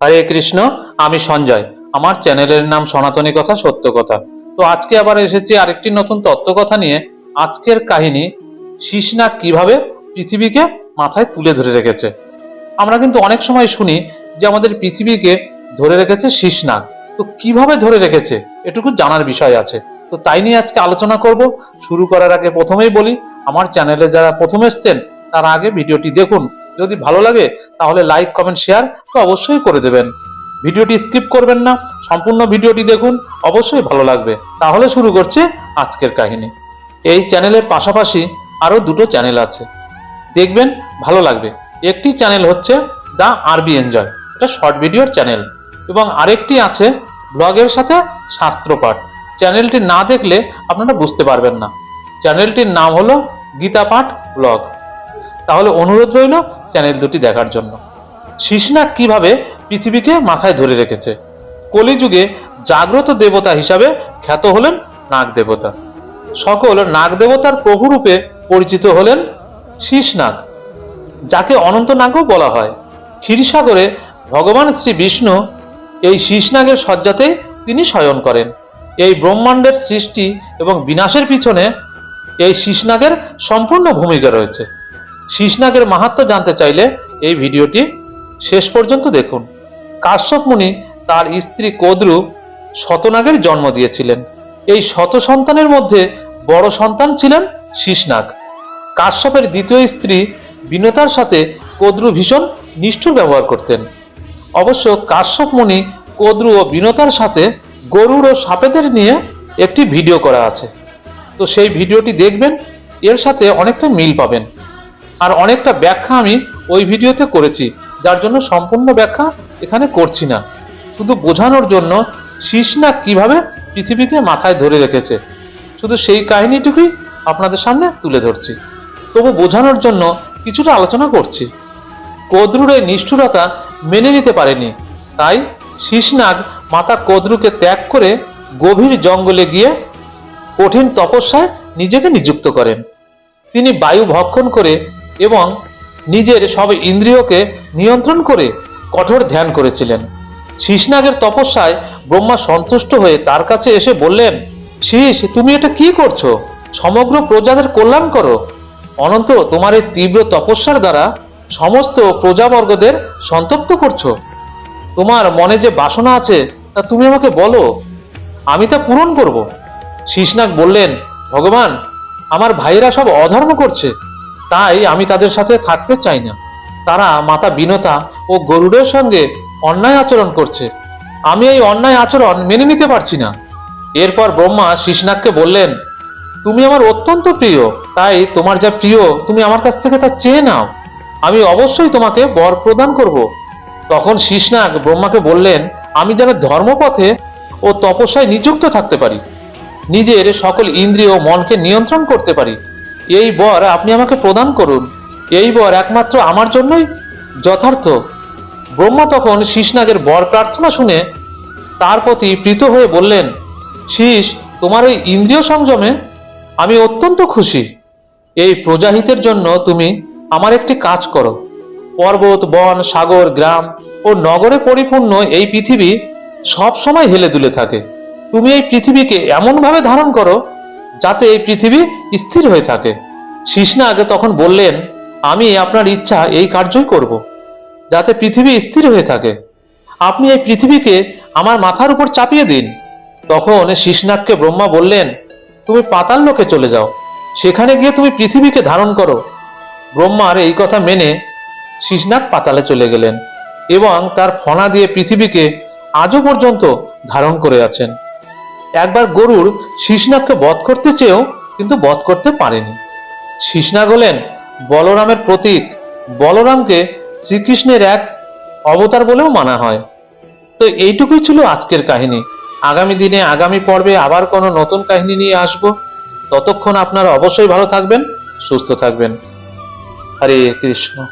হরে কৃষ্ণ, আমি সঞ্জয়। আমার চ্যানেলের নাম সনাতনী কথা, সত্য কথা। তো আজকে আবার এসেছি আরেকটি নতুন তত্ত্বকথা নিয়ে। আজকের কাহিনী শিশনাগ কীভাবে পৃথিবীকে মাথায় তুলে ধরে রেখেছে। আমরা কিন্তু অনেক সময় শুনি যে আমাদের পৃথিবীকে ধরে রেখেছে শীষনাগ তো কীভাবে ধরে রেখেছে, এটুকু জানার বিষয় আছে। তো তাই নিয়ে আজকে আলোচনা করব। শুরু করার আগে প্রথমেই বলি, আমার চ্যানেলে যারা প্রথম এসছেন, তার আগে ভিডিওটি দেখুন। যদি ভালো লাগে, তাহলে লাইক কমেন্ট শেয়ার তো অবশ্যই করে দেবেন। ভিডিওটি স্কিপ করবেন না, সম্পূর্ণ ভিডিওটি দেখুন, অবশ্যই ভালো লাগবে। তাহলে শুরু করছি আজকের কাহিনী। এই চ্যানেলের পাশাপাশি আরও দুটো চ্যানেল আছে। দেখবেন ভালো লাগবে। একটি চ্যানেল হচ্ছে দ্য আরবি এনজয়, এটা শর্ট ভিডিওর চ্যানেল এবং আরেকটি আছে ব্লগের সাথে শাস্ত্রপাঠ চ্যানেলটি না দেখলে আপনারা বুঝতে পারবেন না। চ্যানেলটির নাম হলো গীতা পাঠ ব্লগ। তাহলে অনুরোধ রইল চ্যানেল দুটি দেখার জন্য। শিশনাগ কীভাবে পৃথিবীকে মাথায় ধরে রেখেছে? কলিযুগে জাগ্রত দেবতা হিসাবে খ্যাত হলেন নাগ দেবতা। সকল নাগ দেবতার প্রভুরূপে পরিচিত হলেন শীষনাগ যাকে অনন্ত নাগও বলা হয়। ক্ষীরসাগরে ভগবান শ্রী বিষ্ণু এই শীষনাগের শয্যাতেই তিনি শয়ন করেন। এই ব্রহ্মাণ্ডের সৃষ্টি এবং বিনাশের পিছনে এই শীষনাগের সম্পূর্ণ ভূমিকা রয়েছে। শীষনাগের মাহাত্ম্য জানতে চাইলে এই ভিডিওটি শেষ পর্যন্ত দেখুন। কাশ্যপ মুনি তার স্ত্রী কদ্রু শতনাগের জন্ম দিয়েছিলেন। এই শত সন্তানের মধ্যে বড় সন্তান ছিলেন শীষনাগ। কাশ্যপের দ্বিতীয় স্ত্রী বিনতার সাথে কদ্রু ভীষণ নিষ্ঠুর ব্যবহার করতেন। অবশ্য কাশ্যপ মুনি কদ্রু ও বিনতার সাথে গরুর ও সাপেদের নিয়ে একটি ভিডিও করা আছে। তো সেই ভিডিওটি দেখবেন, এর সাথে অনেকটা মিল পাবেন। আর অনেকটা ব্যাখ্যা আমি ওই ভিডিওতে করেছি, যার জন্য সম্পূর্ণ ব্যাখ্যা এখানে করছি না। শুধু বোঝানোর জন্য শীষনাগ কীভাবে পৃথিবীকে মাথায় ধরে রেখেছে, শুধু সেই কাহিনীটুকুই আপনাদের সামনে তুলে ধরছি। তবু বোঝানোর জন্য কিছুটা আলোচনা করছি। কদ্রুর এই নিষ্ঠুরতা মেনে নিতে পারেনি, তাই শীষনাগ মাতা কদ্রুকে ত্যাগ করে গভীর জঙ্গলে গিয়ে কঠিন তপস্যায় নিজেকে নিযুক্ত করেন। তিনি বায়ু ভক্ষণ করে এবং নিজের সব ইন্দ্রিয়কে নিয়ন্ত্রণ করে কঠোর ধ্যান করেছিলেন। শীষনাগের তপস্যায় ব্রহ্মা সন্তুষ্ট হয়ে তার কাছে এসে বললেন, শীষ, তুমি এটা কি করছ? সমগ্র প্রজাদের কল্যাণ করো। অনন্ত তোমার এই তীব্র তপস্যার দ্বারা সমস্ত প্রজাবর্গদের সন্তপ্ত করছ। তোমার মনে যে বাসনা আছে, তা তুমি আমাকে বলো। আমি তা পূরণ করব। শীষনাগ বললেন, ভগবান, আমার ভাইয়েরা সব অধর্ম করছে। তাই আমি তাদের সাথে থাকতে চাই না। তারা মাতা বিনতা ও গরুড়ের সঙ্গে অন্যায় আচরণ করছে। আমি এই অন্যায় আচরণ মেনে নিতে পারছি না। এরপর ব্রহ্মা শীষনাগকে বললেন, তুমি আমার অত্যন্ত প্রিয়। তাই তোমার যা প্রিয়, তুমি আমার কাছ থেকে তা চেয়ে নাও। আমি অবশ্যই তোমাকে বর প্রদান করব। তখন শীষনাগ ব্রহ্মাকে বললেন, আমি যেন ধর্মপথে ও তপস্যায় নিযুক্ত থাকতে পারি। নিজের সকল ইন্দ্রিয় মনকে নিয়ন্ত্রণ করতে পারি। এই বর আপনি আমাকে প্রদান করুন। এই বর একমাত্র আমার জন্যই যথার্থ। ব্রহ্মা তখন শীষনাগের বর প্রার্থনা শুনে তার প্রতি প্রীত হয়ে বললেন, শীষ, তোমার এই ইন্দ্রিয় সংযমে আমি অত্যন্ত খুশি। এই প্রজাহিতের জন্য তুমি আমার একটি কাজ করো। পর্বত, বন, সাগর, গ্রাম ও নগরে পরিপূর্ণ এই পৃথিবী সব সময় হেলে দুলে থাকে। তুমি এই পৃথিবীকে এমনভাবে ধারণ করো যাতে এই পৃথিবী স্থির হয়ে থাকে। শীষনাগ তখন বললেন, আমি আপনার ইচ্ছা এই কার্যই করব, যাতে পৃথিবী স্থির হয়ে থাকে। আপনি এই পৃথিবীকে আমার মাথার উপর চাপিয়ে দিন। তখন শীষনাগকে ব্রহ্মা বললেন, তুমি পাতাল লোকে চলে যাও, সেখানে গিয়ে তুমি পৃথিবীকে ধারণ করো। ব্রহ্মার এই কথা মেনে শীষনাগ পাতালে চলে গেলেন এবং তার ফনা দিয়ে পৃথিবীকে আজও পর্যন্ত ধারণ করে আছেন। একবার গরুর শীষনাগকে বধ করতে চেয়েও কিন্তু বধ করতে পারেনি। শীষনাগ হলেন বলরামের প্রতীক, বলরামকে শ্রীকৃষ্ণের এক অবতার বলেও মানা হয়। তো এইটুকুই ছিল আজকের কাহিনী। আগামী দিনে, আগামী পর্বে আবার কোনো নতুন কাহিনী নিয়ে আসব। ততক্ষণ আপনারা অবশ্যই ভালো থাকবেন, সুস্থ থাকবেন। হরে কৃষ্ণ।